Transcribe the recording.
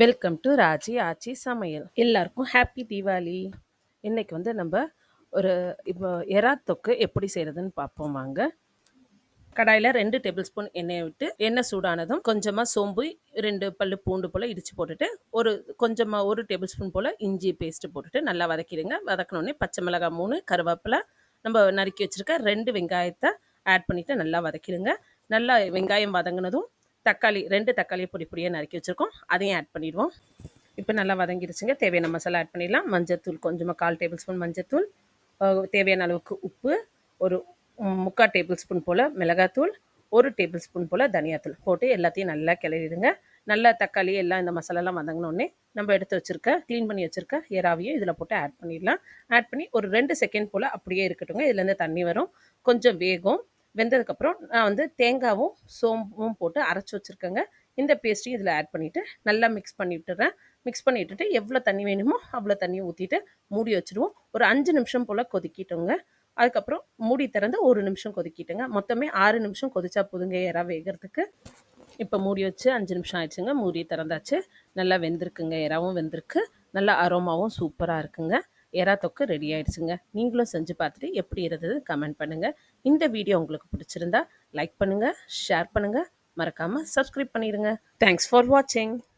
Welcome to Raji ஆச்சி சமையல் எல்லாருக்கும் happy Deepavali. இன்றைக்கி வந்து நம்ம ஒரு இப்போ எறா தொக்கு எப்படி செய்கிறதுன்னு பார்ப்போம் வாங்க. கடாயில் ரெண்டு டேபிள் ஸ்பூன் எண்ணெயை விட்டு எண்ணெய் சூடானதும் கொஞ்சமாக சோம்பு ரெண்டு பல் பூண்டு போல் இடித்து போட்டுட்டு ஒரு கொஞ்சமாக ஒரு டேபிள் ஸ்பூன் போல் இஞ்சி பேஸ்ட்டு போட்டுட்டு நல்லா வதக்கிடுங்க. வதக்கினோடனே பச்சை மிளகாய் மூணு கருவேப்பிலை நம்ம நறுக்கி வச்சுருக்க ரெண்டு வெங்காயத்தை ஆட் பண்ணிவிட்டு நல்லா வதக்கிடுங்க. நல்லா வெங்காயம் வதங்கினதும் தக்காளி ரெண்டு தக்காளியை பொடி பொடியாக நறுக்கி வச்சுருக்கோம். அதையும் ஆட் பண்ணிடுவோம். இப்போ நல்லா வதங்கிடுச்சுங்க. தேவையான மசாலா ஆட் பண்ணிடலாம். மஞ்சத்தூள் கொஞ்சமாக கால் டேபிள் ஸ்பூன் மஞ்சத்தூள் தேவையான அளவுக்கு உப்பு ஒரு முக்கால் டேபிள் ஸ்பூன் போல் மிளகாத்தூள் ஒரு டேபிள் ஸ்பூன் போல் தனியாத்தூள் போட்டு எல்லாத்தையும் நல்லா கிளறிடுங்க. நல்லா தக்காளி எல்லாம் இந்த மசாலாலாம் வதங்கினோடனே நம்ம எடுத்து வச்சுருக்க க்ளீன் பண்ணி வச்சுருக்க எறாவையும் இதில் போட்டு ஆட் பண்ணிடலாம். ஆட் பண்ணி ஒரு ரெண்டு செகண்ட் போல் அப்படியே இருக்கட்டுங்க இதுலேருந்து தண்ணி வரும். கொஞ்சம் வேகும். வெந்ததுக்கப்புறம் நான் வந்து தேங்காவும் சோம்பும் போட்டு அரைச்சி வச்சுருக்கேங்க. இந்த பேஸ்ட்டையும் இதில் ஆட் பண்ணிவிட்டு நல்லா மிக்ஸ் பண்ணி விட்டுறேன். மிக்ஸ் பண்ணி விட்டுட்டு எவ்வளோ தண்ணி வேணுமோ அவ்வளோ தண்ணியை ஊற்றிட்டு மூடி வச்சுருவோம். ஒரு அஞ்சு நிமிஷம் போல் கொதிக்கிட்டோங்க. அதுக்கப்புறம் மூடி திறந்து ஒரு நிமிஷம் கொதிக்கிட்டேங்க. மொத்தமே ஆறு நிமிஷம் கொதிச்சா போதுங்க இறா வேகிறதுக்கு. இப்போ மூடி வச்சு அஞ்சு நிமிஷம் ஆயிடுச்சுங்க. மூடி திறந்தாச்சு. நல்லா வெந்திருக்குங்க. இறாவும் வெந்திருக்கு. நல்லா அரோமாவும் சூப்பராக இருக்குங்க. எறா தொக்கு ரெடி ஆயிடுச்சுங்க. நீங்களும் செஞ்சு பார்த்துட்டு எப்படி இருந்தது கமெண்ட் பண்ணுங்கள் இந்த வீடியோ உங்களுக்கு பிடிச்சிருந்தா லைக் பண்ணுங்கள் ஷேர் பண்ணுங்கள் மறக்காமல் சப்ஸ்கிரைப் பண்ணிடுங்க. தேங்க்ஸ் ஃபார் வாட்சிங்